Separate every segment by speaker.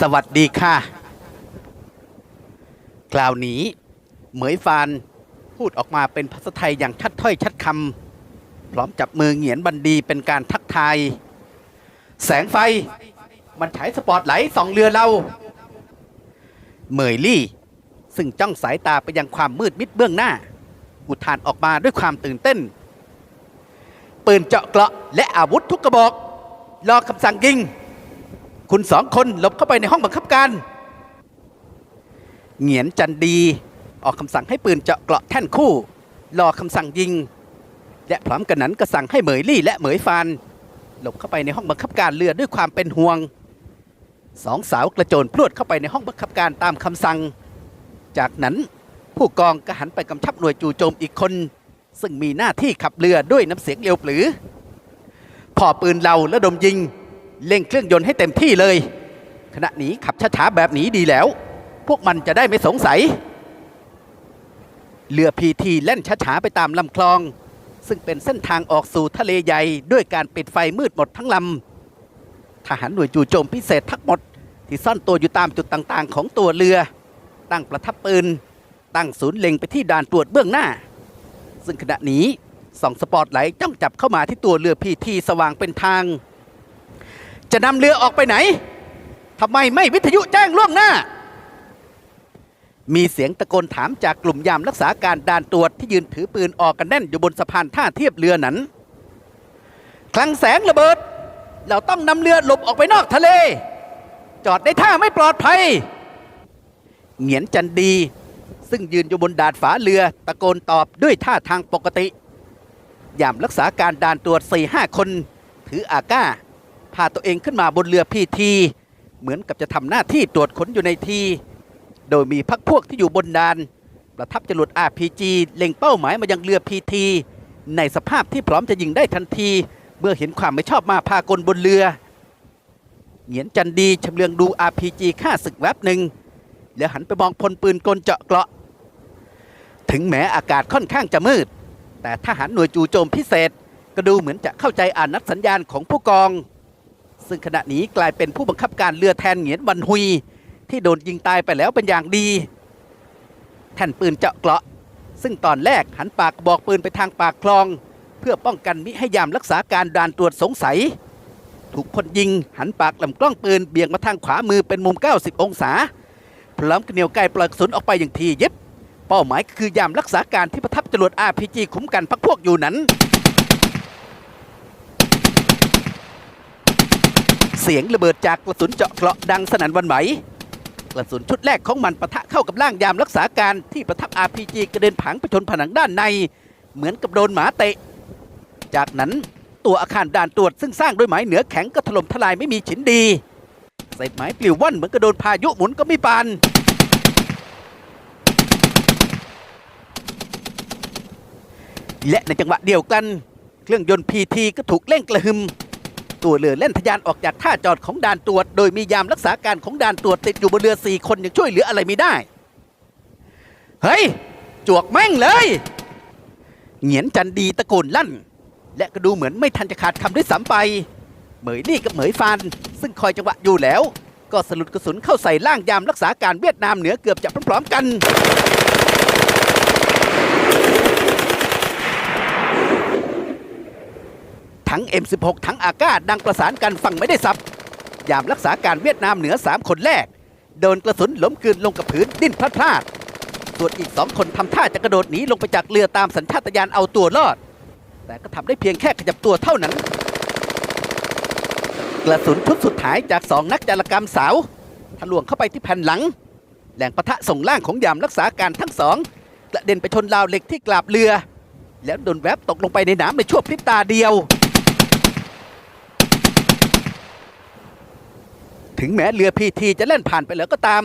Speaker 1: สวัสดีค่ะ กล่าวนี้ เหมยฟานพูดออกมาเป็นภาษาไทยอย่างชัดถ้อยชัดคำพร้อมจับมือเหงียนบันดีเป็นการทักทาย แสงไฟ มันฉายสปอตไลท์ส่องเรือเรา เหมยลี่ ซึ่งจ้องสายตาไปยังความมืดมิดเบื้องหน้า อุทานออกมาด้วยความตื่นเต้น ปืนเจาะเกราะและอาวุธทุกกระบอก รอคำสั่งยิง คุณสองคนหลบเข้าไปในห้องบังคับการ เหงียนจันดี ออกคำสั่งให้ปืนเจาะเกราะแท่นคู่ รอคำสั่งยิง และพร้อมกันนั้นก็สั่งให้เหมยลี่และเหมยฟานหลบเข้าไปในห้องบังคับการเรือด้วยความเป็นห่วงสองสาวกระโจนพรวดเข้าไปในห้องบังคับการตามคำสั่ง จากนั้นผู้กองก็หันไปกำชับหน่วยจู่โจมอีกคน ซึ่งมีหน้าที่ขับเรือด้วยน้ำเสียงเร็วปรือ พอปืนเราและดมยิง เร่งเครื่องยนต์ให้เต็มที่เลย ขณะนี้ขับช้าๆแบบนี้ดีแล้ว พวกมันจะได้ไม่สงสัย เรือพีทีแล่นช้าๆไปตามลำคลอง ซึ่งเป็นเส้นทางออกสู่ทะเลใหญ่ด้วยการปิดไฟมืดหมดทั้งลำทหารหน่วยจู่โจมพิเศษทั้งหมด ที่ซ่อนตัวอยู่ตามจุดต่างๆ ของตัวเรือ ตั้งประทับปืน ตั้งศูนย์เล็งไปที่ด่านตรวจเบื้องหน้า ซึ่งขณะนี้ส่องสปอตไลท์จ้องจับเข้ามาที่ตัวเรือพีทีสว่างเป็นทาง จะนำเรือออกไปไหนทำไมไม่วิทยุแจ้งล่วงหน้า มีเสียงตะโกนถามจากกลุ่มยามรักษาการด่านตรวจที่ยืนถือปืนออกกันแน่นอยู่บนสะพานท่าเทียบเรือนั้น คลังแสงระเบิด เราต้องนำเรือหลบออกไปนอกทะเล จอดในท่าไม่ปลอดภัย เหงียนจันดี ซึ่งยืนอยู่บนดาดฝาเรือตะโกนตอบด้วยท่าทางปกติยามรักษาการด่านตรวจ4ห้าคน ถืออาก้า พาตัวเองขึ้นมาบนเรือพีทีเหมือนกับจะทำหน้าที่ตรวจค้นอยู่ในที โดยมีพักพวกที่อยู่บนดาน ประทับจรวด RPG เล็งเป้าหมายมายังเรือพีทีในสภาพที่พร้อมจะยิงได้ทันที เมื่อเห็นความไม่ชอบมาพากลบนเรือเหงียนจันดีชำเลืองดู RPG ฆ่าศึกแวบหนึ่งแล้วหันไปมองพลปืนกลเจาะเกราะ ถึงแม้อากาศค่อนข้างจะมืด แต่ทหารหน่วยจู่โจมพิเศษ ก็ดูเหมือนจะเข้าใจอ่านนัดสัญญาณของผู้กอง ซึ่งขณะนี้กลายเป็นผู้บังคับการเรือแทนเหงียนวันฮุย ที่โดนยิงตายไปแล้วเป็นอย่างดี แท่นปืนเจาะเกราะ ซึ่งตอนแรกหันปากบอกปืนไปทางปากคลอง เพื่อป้องกันมิให้ยามรักษาการด่านตรวจสงสัย ถูกคนยิงหันปากลำกล้องปืนเบี่ยงมาทางขวามือเป็นมุม 90 องศา พร้อมกระเหนียวไกลปล่อยกระสุนออกไปอย่างทียิบเป้าหมายคือยามรักษาการที่ประทับจรวด RPG คุ้มกันพักพวกอยู่นั้น เสียงระเบิดจากกระสุนเจาะเกราะดังสนั่นวันไหว กระสุนชุดแรกของมันปะทะเข้ากับร่างยามรักษาการที่ประทับ RPG กระเด็นผังไปชนผนังด้านใน เหมือนกับโดนหมาเตะ จากนั้นตัวอาคารด่านตรวจซึ่งสร้างด้วยไม้เหนือแข็งก็ถล่มทลายไม่มีฉินดีเศษไม้ปลิวว่อนเหมือนกับโดนพายุหมุนก็ไม่ปานและในจังหวะเดียวกัน เครื่องยนต์พีทีก็ถูกเร่งกระหึ่ม ตัวเรือเล่นทะยานออกจากท่าจอดของด่านตรวจ โดยมียามรักษาการของด่านตรวจติดอยู่บนเรือสี่คนยังช่วยเหลืออะไรไม่ได้ เฮ้ย จวกแม่งเลย เหงียนจันดีตะโกนลั่น และก็ดูเหมือนไม่ทันจะขาดคำด้วยซ้ำไปเหมยลี่กับเหมยฟานซึ่งคอยจังหวะอยู่แล้ว ก็สลุดกระสุนเข้าใส่ล่างยามรักษาการเวียดนามเหนือเกือบจะพร้อมๆกัน ทั้ง M16 ทั้งอาก้าดังประสานกันฟังไม่ได้สับ ยามรักษาการเวียดนามเหนือ 3 คนแรก โดนกระสุนล้มกืนลงกับพื้นดิ้นพลาดพลาดส่วนอีกสองคนทำท่าจะกระโดดหนีลงไปจากเรือตามสัญชาตญาณเอาตัวรอด แต่ก็ทำได้เพียงแค่ขยับตัวเท่านั้น กระสุนชุดสุดท้ายจากสองนักจารกรรมสาวทะลวงเข้าไปที่แผ่นหลังแหล่งปะทะส่งล่างของยามรักษาการทั้งสองกระเด็นไปชนราวเหล็กที่กลาบเรือ แล้วโดนแวบตกลงไปในน้ำในช่วงพริบตาเดียว ถึงแม้เรือพีทีจะเล่นผ่านไปแล้วก็ตาม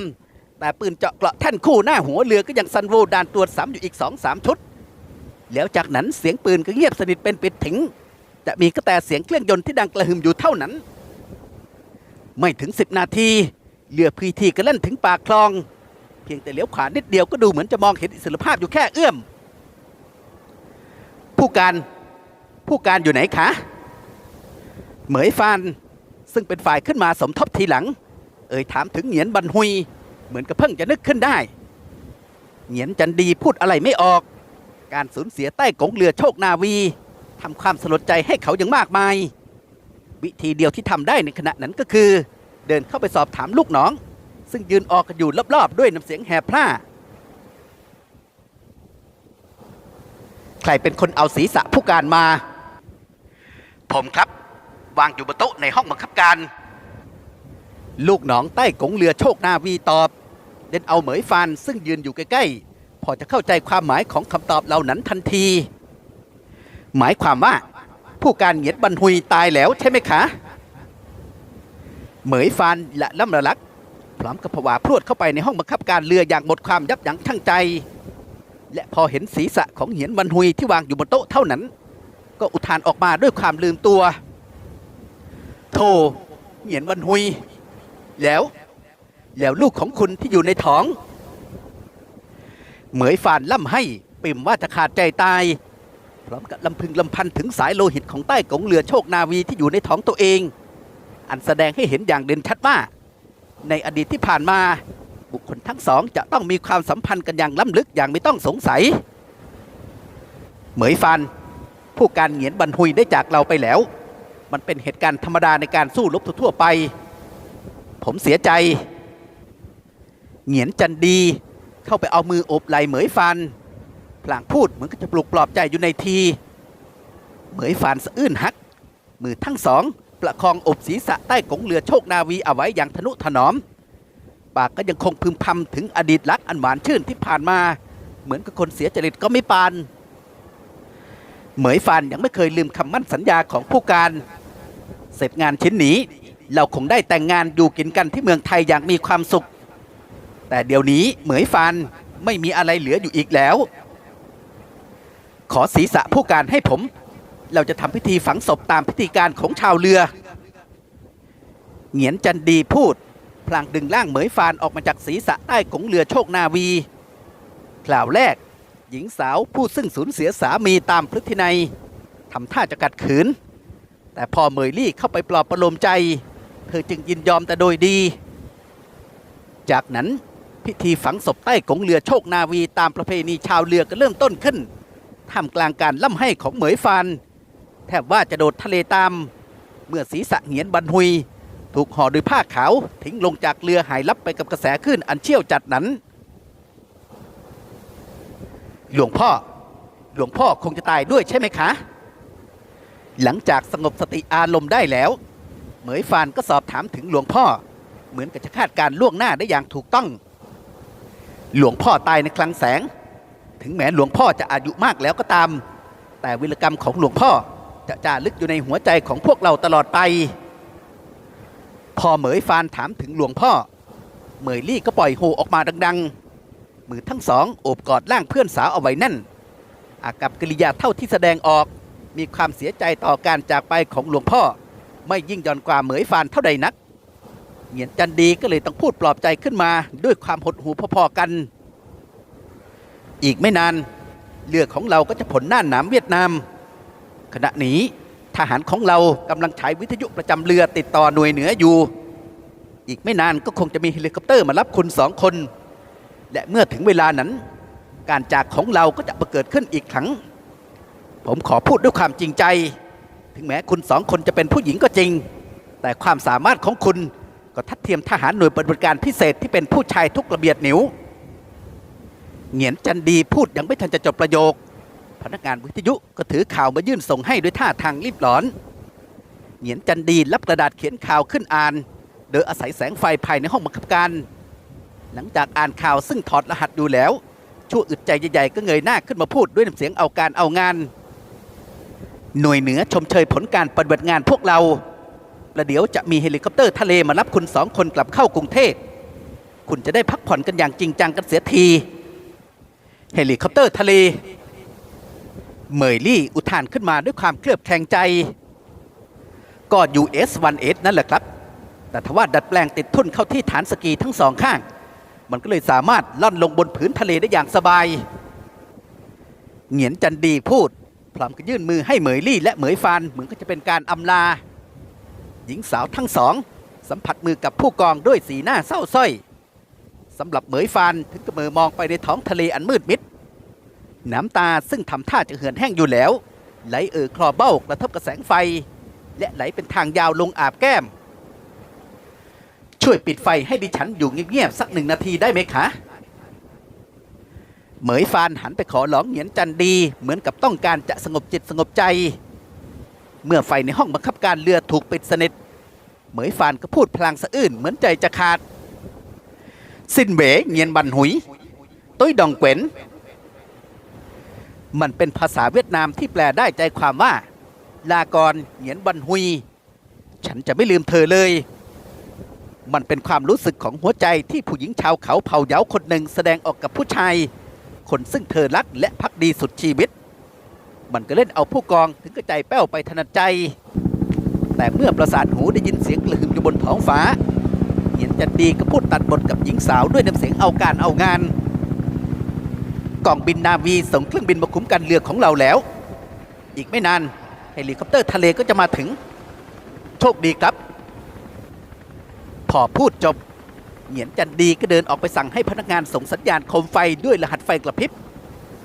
Speaker 1: แต่ปืนเจาะเกราะแท่นคู่หน้าหัวเรือก็ยังซันโวดานตรวจซ้ำอยู่อีกสองสามชุด แล้วจากนั้นเสียงปืนก็เงียบสนิทเป็นปิดถิงจะมีก็แต่เสียงเครื่องยนต์ที่ดังกระหึ่มอยู่เท่านั้น ไม่ถึง10นาทีเรือพีทีก็เล่นถึงปากคลอง เพียงแต่เลี้ยวขวานิดเดียวก็ดูเหมือนจะมองเห็นอิสรภาพอยู่แค่เอื้อม ผู้การผู้การอยู่ไหนคะ เหมยฟาน ซึ่งเป็นฝ่ายขึ้นมาสมทบทีหลัง เอ่ยถามถึงเหงียนบันหุย เหมือนกับเพิ่งจะนึกขึ้นได้ เหงียนจันดีพูดอะไรไม่ออก การสูญเสียใต้กงเรือโชคนาวีทำความสลดใจให้เขาอย่างมากมาย วิธีเดียวที่ทำได้ในขณะนั้นก็คือ เดินเข้าไปสอบถามลูกน้อง ซึ่งยืนออกกันอยู่รอบๆ ด้วยน้ำเสียงแหบพร่าใครเป็นคนเอาศีรษะผู้การมา ผมครับ วางอยู่บนโต๊ะในห้องบังคับการ ลูกน้องใต้กงเรือโชคนาวีตอบ เด่นเอาเหมยฟานซึ่งยืนอยู่ใกล้ๆ พอจะเข้าใจความหมายของคำตอบเหล่านั้นทันที หมายความว่า ผู้การเหงียนบันหุยตายแล้วใช่ไหมคะ เหมยฟานและล่ำระลักพร้อมกับผวาพรวดเข้าไปในห้องบังคับการเรืออย่างหมดความยับยั้งชั่งใจ และพอเห็นศีรษะของเหียนบันหุยที่วางอยู่บนโต๊ะเท่านั้น ก็อุทานออกมาด้วยความลืมตัว โธเหียนบันหุย แล้ว แล้วลูกของคุณที่อยู่ในท้อง เหมยฟานล่ำให้ปิ่มว่าจะขาดใจตาย พร้อมกับลำพึงลำพันถึงสายโลหิตของใต้กงเรือโชคนาวีที่อยู่ในท้องตัวเอง อันแสดงให้เห็นอย่างเด่นชัดว่า ในอดีตที่ผ่านมา บุคคลทั้งสองจะต้องมีความสัมพันธ์กันอย่างล้ำลึกอย่างไม่ต้องสงสัย เหมยฟานผู้การเหงียนบันหุยได้จากเราไปแล้ว มันเป็นเหตุการณ์ธรรมดาในการสู้รบทั่วไป ผมเสียใจ เหงียนจันดีเข้าไปเอามืออบไหลเหมยฟัน พลางพูดเหมือนกับจะปลุกปลอบใจอยู่ในที เหมยฟันสะอื้นฮัก มือทั้งสอง ประคองอบศีรษะใต้กงเรือโชคนาวีเอาไว้อย่างทนุถนอม ปากก็ยังคงพึมพำถึงอดีตรักอันหวานชื่นที่ผ่านมา เหมือนกับคนเสียจริตก็ไม่ปานเหมยฟันยังไม่เคยลืมคำมั่นสัญญาของผู้การ เสร็จงานชิ้นนี้ เราคงได้แต่งงานอยู่กินกันที่เมืองไทยอย่างมีความสุข แต่เดี๋ยวนี้เหมยฟันไม่มีอะไรเหลืออยู่อีกแล้ว ขอศีรษะผู้การให้ผม เราจะทำพิธีฝังศพตามพิธีการของชาวเรือ เหงียนจันดีพูด พลางดึงร่างเหมยฟานออกมาจากศีรษะใต้กงเรือโชคนาวีกล่าวแรก หญิงสาวผู้ซึ่งสูญเสียสามีตามพฤตินัยทำท่าจะกัดขืน แต่พอเหมยลี่เข้าไปปลอบประโลมใจ เธอจึงยินยอมแต่โดยดี จากนั้นพิธีฝังศพใต้กงเรือโชคนาวีตามประเพณีชาวเรือก็เริ่มต้นขึ้นท่ามกลางการล่ำให้ของเหมยฟานแทบว่าจะโดดทะเลตาม เมื่อศีรษะเหียนบันหุย ถูกห่อด้วยผ้าขาวทิ้งลงจากเรือหายลับไปกับกระแสคลื่นอันเชี่ยวจัดนั้น หลวงพ่อ หลวงพ่อคงจะตายด้วยใช่ไหมคะ หลังจากสงบสติอารมณ์ได้แล้ว เหมยฟานก็สอบถามถึงหลวงพ่อ เหมือนกับจะคาดการล่วงหน้าได้อย่างถูกต้อง หลวงพ่อตายในคลังแสง ถึงแม้หลวงพ่อจะอายุมากแล้วก็ตาม แต่วิรกรรมของหลวงพ่อจะจารึกอยู่ในหัวใจของพวกเราตลอดไป พอเหมยฟานถามถึงหลวงพ่อ เหมยลี่ก็ปล่อยโฮออกมาดัง ๆ มือทั้งสองโอบกอดร่างเพื่อนสาวเอาไว้แน่นอากับกิริยาเท่าที่แสดงออก มีความเสียใจต่อการจากไปของหลวงพ่อ ไม่ยิ่งหย่อนกว่าเหมยฟานเท่าใดนักเหงียนจันดีก็เลยต้องพูดปลอบใจขึ้นมาด้วยความหดหู่พอๆกัน อีกไม่นานเรือของเราก็จะผลหน่านหนามเวียดนาม ขณะนี้ทหารของเรากำลังใช้วิทยุประจำเรือติดต่อหน่วยเหนืออยู่ อีกไม่นานก็คงจะมีเฮลิคอปเตอร์มารับคุณสองคน และเมื่อถึงเวลานั้น การจากของเราก็จะเกิดขึ้นอีกครั้ง ผมขอพูดด้วยความจริงใจ ถึงแม้คุณสองคนจะเป็นผู้หญิงก็จริง แต่ความสามารถของคุณก็ทัดเทียมทหารหน่วยปฏิบัติการพิเศษที่เป็นผู้ชายทุกระเบียดนิ้วเหงียนจันดีพูดยังไม่ทันจะจบประโยค พนักงานวิทยุก็ถือข่าวมายื่นส่งให้ด้วยท่าทางรีบร้อน เหงียนจันดีรับกระดาษเขียนข่าวขึ้นอ่าน โดยอาศัยแสงไฟภายในห้องบังคับการ หลังจากอ่านข่าวซึ่งถอดรหัสดูแล้ว ชั่วอึดใจใหญ่ๆก็เงยหน้าขึ้นมาพูดด้วยน้ำเสียงเอาการเอางาน หน่วยเหนือชมเชยผลการปฏิบัติงานพวกเราประเดี๋ยวจะมีเฮลิคอปเตอร์ทะเลมารับคุณสองคนกลับเข้ากรุงเทพ คุณจะได้พักผ่อนกันอย่างจริงจังกันเสียที เฮลิคอปเตอร์ทะเล เมยลี่อุทานขึ้นมาด้วยความเคลือบแคลงใจ ก็ US-1S นั่นแหละครับ แต่ทว่าดัดแปลงติดทุ่นเข้าที่ฐานสกีทั้งสองข้าง มันก็เลยสามารถล่อนลงบนผืนทะเลได้อย่างสบาย เหงียนจันดีพูด พร้อมกับยื่นมือให้เหมยลี่และเหมยฟานเหมือนก็จะเป็นการอำลา หญิงสาวทั้งสอง สัมผัสมือกับผู้กองด้วยสีหน้าเศร้าส้อยสำหรับเหมยฟานถึงกับมือมองไปในท้องทะเลอันมืดมิด น้ำตาซึ่งทำท่าจะเหือนแห้งอยู่แล้ว ไหลเอ่อคลอเบ้ากระทบกับแสงไฟ และไหลเป็นทางยาวลงอาบแก้ม ช่วยปิดไฟให้ดิฉันอยู่เงียบๆสักหนึ่งนาทีได้ไหมคะ เหมยฟานหันไปขอหลองเหงียนจันดี เหมือนกับต้องการจะสงบจิตสงบใจ เมื่อไฟในห้องบังคับการเรือถูกปิดสนิทเหมยฟานก็พูดพลางสะอื้นเหมือนใจจะขาด สิ้นเหวเงียนบันหุยตุ้ยดองเกวนมันเป็นภาษาเวียดนามที่แปลได้ใจความว่า ลากรเหงียนบันหุย ฉันจะไม่ลืมเธอเลย มันเป็นความรู้สึกของหัวใจที่ผู้หญิงชาวเขาเผ่าเยาคนหนึ่งแสดงออกกับผู้ชาย คนซึ่งเธอรักและพักดีสุดชีวิต มันก็เล่นเอาผู้กองถึงกระใจแป้วไปถนัดใจ แต่เมื่อประสาทหูได้ยินเสียงกระหึ่มอยู่บนท้องฟ้าเหียนจันดีก็พูดตัดบทกับหญิงสาวด้วยน้ำเสียงเอาการเอางานกองบินนาวีส่งเครื่องบินมาคุ้มกันเรือของเราแล้ว อีกไม่นานเฮลิคอปเตอร์ทะเลก็จะมาถึง โชคดีครับ พอพูดจบ เหงียนจันดีก็เดินออกไปสั่งให้พนักงานส่งสัญญาณโคมไฟด้วยรหัสไฟกระพริบ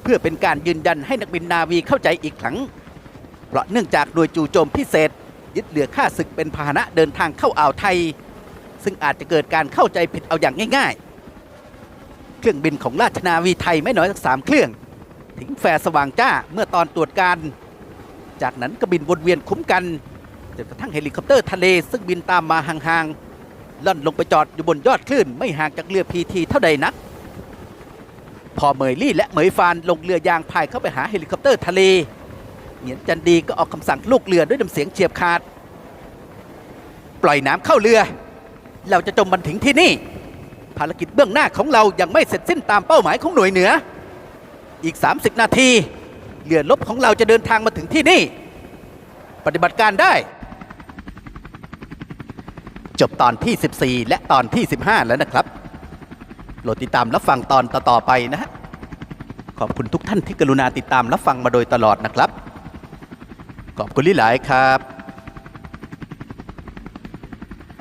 Speaker 1: เพื่อเป็นการยืนยันให้นักบินนาวีเข้าใจอีกครั้ง เพราะเนื่องจากโดยจู่โจมพิเศษ ยึดเรือข้าศึกเป็นพาหนะเดินทางเข้าอ่าวไทย ซึ่งอาจจะเกิดการเข้าใจผิดเอาอย่างง่าย ๆ เครื่องบินของราชนาวีไทยไม่น้อยสักสามเครื่องถึงแฟร์สว่างจ้าเมื่อตอนตรวจการ จากนั้นก็บินวนเวียนคุ้มกันจนกระทั่งเฮลิคอปเตอร์ทะเลซึ่งบินตามมาห่างๆ ล่อนลงไปจอดอยู่บนยอดคลื่นไม่ห่างจากเรือพีทีเท่าใดนัก พอเหมยลี่และเหมยฟานลงเรือยางพายเข้าไปหาเฮลิคอปเตอร์ทะเลเหงียนจันดีก็ออกคำสั่งลูกเรือด้วยน้ำเสียงเฉียบขาด ปล่อยน้ำเข้าเรือ เราจะจมมันถึงที่นี่ ภารกิจเบื้องหน้าของเรายังไม่เสร็จสิ้นตามเป้าหมายของหน่วยเหนือ อีก 30 นาที เรือลบของเราจะเดินทางมาถึงที่นี่ ปฏิบัติการได้ จบตอนที่ 14 และตอนที่ 15 แล้วนะครับโปรดติดตามรับฟังตอนต่อๆไปนะฮะขอบคุณทุกท่านที่กรุณาติดตามรับฟังมาโดยตลอดนะครับ ขอบคุณหลายครับ